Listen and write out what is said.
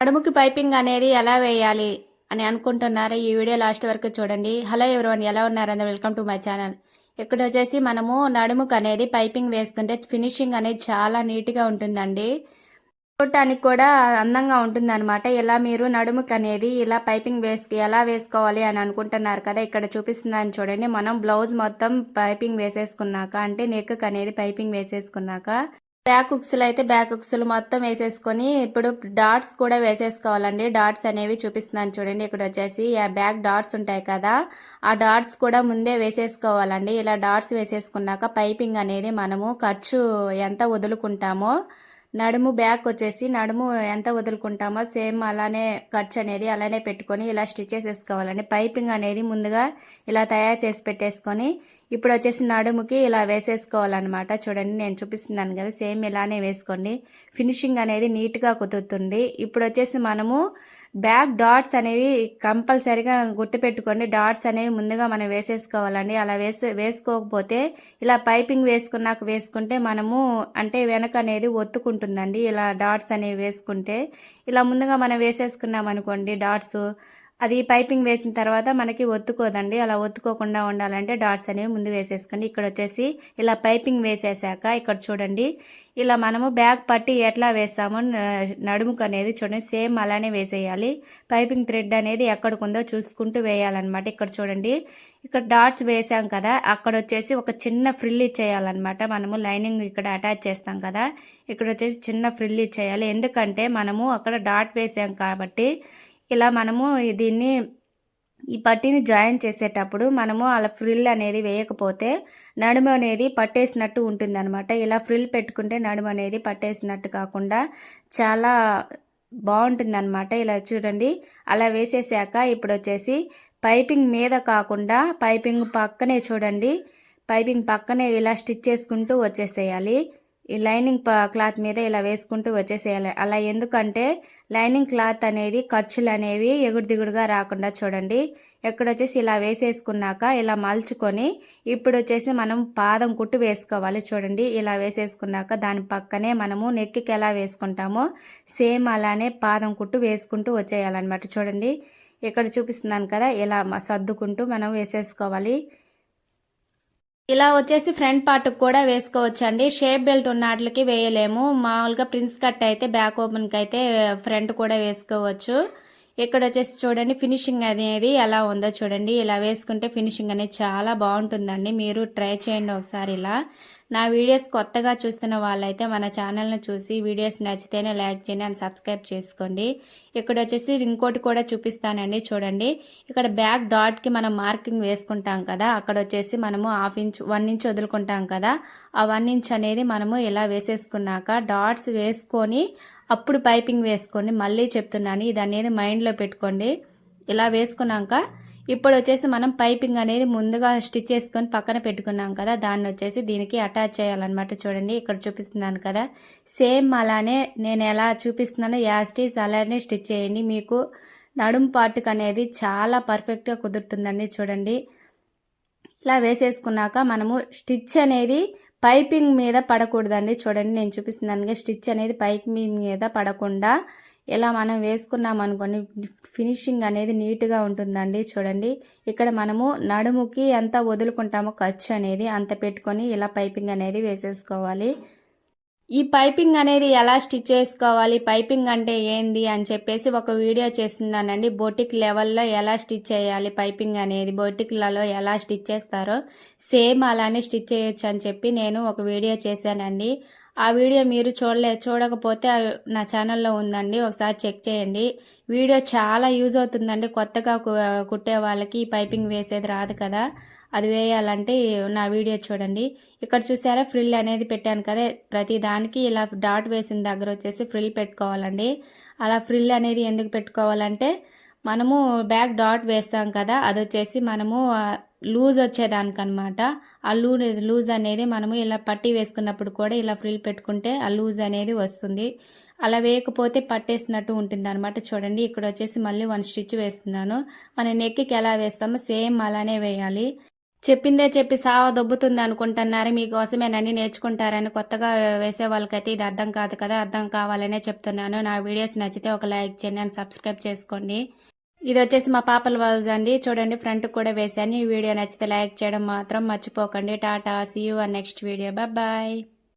నడుముకి పైపింగ్ అనేది ఎలా వేయాలి అని అనుకుంటున్నారా ఈ వీడియో లాస్ట్ వరకు చూడండి. హలో ఎవరివన్ ఎలా ఉన్నారు? Welcome to my channel. ఇక్కడ వచ్చేసి మనము నడుముకు అనేది పైపింగ్ వేసుకుంటే ఫినిషింగ్ అనేది చాలా నీట్గా ఉంటుందండి. చూడటానికి కూడా అందంగా ఉంటుందన్నమాట. ఇలా మీరు నడుముకు అనేది ఇలా పైపింగ్ వేసుకు ఎలా వేసుకోవాలి అని అనుకుంటున్నారు కదా ఇక్కడ చూపిస్తున్నాను చూడండి. మనం బ్లౌజ్ మొత్తం పైపింగ్ వేసేసుకున్నాక అంటే నెక్కు అనేది పైపింగ్ వేసేసుకున్నాక బ్యాక్ ఉక్సులు అయితే బ్యాక్ ఉక్సులు మొత్తం వేసేసుకొని ఇప్పుడు డాట్స్ కూడా వేసేసుకోవాలండి. డాట్స్ అనేవి చూపిస్తున్నాను చూడండి. ఇక్కడ వచ్చేసి ఆ బ్యాక్ డాట్స్ ఉంటాయి కదా ఆ డాట్స్ కూడా ముందే వేసేసుకోవాలండి. ఇలా డాట్స్ వేసేసుకున్నాక పైపింగ్ అనేది మనము ఖర్చు ఎంత వదులుకుంటామో నడుము బ్యాక్ వచ్చేసి నడుము ఎంత వదులుకుంటామో సేమ్ అలానే ఖర్చు అనేది అలానే పెట్టుకొని ఇలా స్టిచ్ చేసేసుకోవాలండి. పైపింగ్ అనేది ముందుగా ఇలా తయారు చేసి పెట్టేసుకొని ఇప్పుడు వచ్చేసి నడుముకి ఇలా వేసేసుకోవాలన్నమాట. చూడండి నేను చూపిస్తున్నాను కదా సేమ్ ఇలానే వేసుకోండి. ఫినిషింగ్ అనేది నీట్గా కుదురుతుంది. ఇప్పుడు వచ్చేసి మనము బ్యాక్ డాట్స్ అనేవి కంపల్సరిగా గుర్తుపెట్టుకోండి. డాట్స్ అనేవి ముందుగా మనం వేసేసుకోవాలండి. అలా వేసే వేసుకోకపోతే ఇలా పైపింగ్ వేసుకున్నాక వేసుకుంటే మనము అంటే వెనక అనేది ఒత్తుకుంటుందండి. ఇలా డాట్స్ అనేవి వేసుకుంటే ఇలా ముందుగా మనం వేసేసుకున్నాం అనుకోండి డాట్స్ అది పైపింగ్ వేసిన తర్వాత మనకి ఒత్తుకోదండి. అలా ఒత్తుకోకుండా ఉండాలంటే డాట్స్ అనేవి ముందు వేసేసుకోండి. ఇక్కడ వచ్చేసి ఇలా పైపింగ్ వేసేసాక ఇక్కడ చూడండి. ఇలా మనము బ్యాగ్ పట్టి ఎట్లా వేస్తామో నడుముకు అనేది చూడండి. సేమ్ అలానే వేసేయాలి. పైపింగ్ థ్రెడ్ అనేది ఎక్కడికుందో చూసుకుంటూ వేయాలన్నమాట. ఇక్కడ చూడండి. ఇక్కడ డాట్స్ వేసాం కదా అక్కడ వచ్చేసి ఒక చిన్న ఫ్రిల్ ఇచ్చేయాలన్నమాట. మనము లైనింగ్ ఇక్కడ అటాచ్ చేస్తాం కదా ఇక్కడ వచ్చేసి చిన్న ఫ్రిల్ ఇచ్చేయాలి. ఎందుకంటే మనము అక్కడ డాట్ వేసాం కాబట్టి ఇలా మనము దీన్ని ఈ పట్టీని జాయిన్ చేసేటప్పుడు మనము అలా ఫ్రిల్ అనేది వేయకపోతే నడుము అనేది పట్టేసినట్టు ఉంటుందన్నమాట. ఇలా ఫ్రిల్ పెట్టుకుంటే నడుము అనేది పట్టేసినట్టు కాకుండా చాలా బాగుంటుందన్నమాట. ఇలా చూడండి అలా వేసేసాక ఇప్పుడు వచ్చేసి పైపింగ్ మీద కాకుండా పైపింగ్ పక్కనే చూడండి పైపింగ్ పక్కనే ఇలా స్టిచ్ చేసుకుంటూ వచ్చేసేయాలి. ఈ లైనింగ్ క్లాత్ మీద ఇలా వేసుకుంటూ వచ్చేసేయాలి. అలా ఎందుకంటే లైనింగ్ క్లాత్ అనేది ఖర్చులు అనేవి ఎగుడు దిగుడుగా రాకుండా చూడండి. ఎక్కడ వచ్చేసి ఇలా వేసేసుకున్నాక ఇలా మలుచుకొని ఇప్పుడు వచ్చేసి మనం పాదం కుట్టు వేసుకోవాలి చూడండి. ఇలా వేసేసుకున్నాక దాని పక్కనే మనము నెక్కి ఎలా వేసుకుంటామో సేమ్ అలానే పాదం కుట్టు వేసుకుంటూ వచ్చేయాలన్నమాట చూడండి. ఇక్కడ చూపిస్తున్నాను కదా ఇలా సర్దుకుంటూ మనం వేసేసుకోవాలి. ఇలా వచ్చేసి ఫ్రంట్ పార్ట్ కూడా వేసుకోవచ్చు అండి షేప్ బెల్ట్ ఉన్న వాటికి వేయలేము. మామూలుగా ప్రిన్స్ కట్ అయితే బ్యాక్ ఓపెన్కి అయితే ఫ్రంట్ కూడా వేసుకోవచ్చు. ఇక్కడ వచ్చేసి చూడండి ఫినిషింగ్ అనేది ఎలా ఉందో చూడండి. ఇలా వేసుకుంటే ఫినిషింగ్ అనేది చాలా బాగుంటుందండి. మీరు ట్రై చేయండి ఒకసారి ఇలా. నా వీడియోస్ కొత్తగా చూస్తున్న వాళ్ళైతే మన ఛానల్ను చూసి వీడియోస్ నచ్చితేనే లైక్ చేయండి అండ్ సబ్స్క్రైబ్ చేసుకోండి. ఇక్కడ వచ్చేసి ఇంకోటి కూడా చూపిస్తానండి చూడండి. ఇక్కడ బ్యాక్ డాట్కి మనం మార్కింగ్ వేసుకుంటాం కదా. అక్కడ వచ్చేసి మనము హాఫ్ ఇంచ్ వన్ ఇంచ్ వదులుకుంటాం కదా. ఆ వన్ ఇంచ్ అనేది మనము ఇలా వేసేసుకున్నాక డాట్స్ వేసుకొని అప్పుడు పైపింగ్ వేసుకోండి. మళ్ళీ చెప్తున్నాను ఇది అనేది మైండ్లో పెట్టుకోండి. ఇలా వేసుకున్నాక ఇప్పుడు వచ్చేసి మనం పైపింగ్ అనేది ముందుగా స్టిచ్ చేసుకొని పక్కన పెట్టుకున్నాం కదా దాన్ని వచ్చేసి దీనికి అటాచ్ చేయాలన్నమాట చూడండి. ఇక్కడ చూపిస్తున్నాను కదా. సేమ్ అలానే నేను ఎలా చూపిస్తున్నానో యాస్టీస్ అలానే స్టిచ్ చేయండి. మీకు నడుం పాటుకు అనేది చాలా పర్ఫెక్ట్గా కుదురుతుందండి చూడండి. ఇలా వేసేసుకున్నాక మనము స్టిచ్ అనేది పైపింగ్ మీద పడకూడదండి. చూడండి నేను చూపిస్తున్నాను స్టిచ్ అనేది పైపింగ్ మీద పడకుండా ఇలా మనం వేసుకున్నాం అనుకోండి ఫినిషింగ్ అనేది నీట్గా ఉంటుందండి. చూడండి ఇక్కడ మనము నడుముకి ఎంత వదులుకుంటామో ఖర్చు అనేది అంత పెట్టుకొని ఇలా పైపింగ్ అనేది వేసేసుకోవాలి. ఈ పైపింగ్ అనేది ఎలా స్టిచ్ చేసుకోవాలి? పైపింగ్ అంటే ఏంది? అని చెప్పేసి ఒక వీడియో చేస్తున్నానండి. బొటిక్ లెవెల్లో ఎలా స్టిచ్ చేయాలి? పైపింగ్ అనేది బొటిక్లలో ఎలా స్టిచ్ చేస్తారో సేమ్ అలానే స్టిచ్ చేయొచ్చు అని చెప్పి నేను ఒక వీడియో చేశానండి. ఆ వీడియో మీరు చూడలే చూడకపోతే నా ఛానల్లో ఉందండి. ఒకసారి చెక్ చేయండి. వీడియో చాలా యూజ్ అవుతుందండి. కొత్తగా కుట్టే వాళ్ళకి పైపింగ్ వేసేది రాదు కదా. అది వేయాలంటే నా వీడియో చూడండి. ఇక్కడ చూసారా ఫ్రిల్ అనేది పెట్టాను కదా. ప్రతి దానికి ఇలా డాట్ వేసిన దగ్గర వచ్చేసి ఫ్రిల్ పెట్టుకోవాలండి. అలా ఫ్రిల్ అనేది ఎందుకు పెట్టుకోవాలంటే మనము బ్యాక్ డాట్ వేస్తాం కదా అది వచ్చేసి మనము లూజ్ వచ్చేదానికనమాట. ఆ లూజ్ లూజ్ అనేది మనము ఇలా పట్టి వేసుకున్నప్పుడు కూడా ఇలా ఫ్రిల్ పెట్టుకుంటే ఆ లూజ్ అనేది వస్తుంది. అలా వేయకపోతే పట్టేసినట్టు ఉంటుంది అనమాట చూడండి ఇక్కడ వచ్చేసి మళ్ళీ వన్ స్టిచ్ వేస్తున్నాను. మన నెక్కి ఎలా వేస్తామో సేమ్ అలానే వేయాలి. చెప్పిందే చెప్పి సావ దొబ్బుతుంది అనుకుంటున్నారు. మీకోసమేనని నేర్చుకుంటారని కొత్తగా వేసే వాళ్ళకైతే ఇది అర్థం కాదు కదా అర్థం కావాలనే చెప్తున్నాను. నా వీడియోస్ నచ్చితే ఒక లైక్ చేయండి అండ్ సబ్స్క్రైబ్ చేసుకోండి. ఇది వచ్చేసి మా పాపల బ్లౌజ్ అండి. చూడండి ఫ్రంట్ కూడా వేసాను ఈ వీడియో నచ్చితే లైక్ చేయడం మాత్రం మర్చిపోకండి. Tata see you next video. Bye.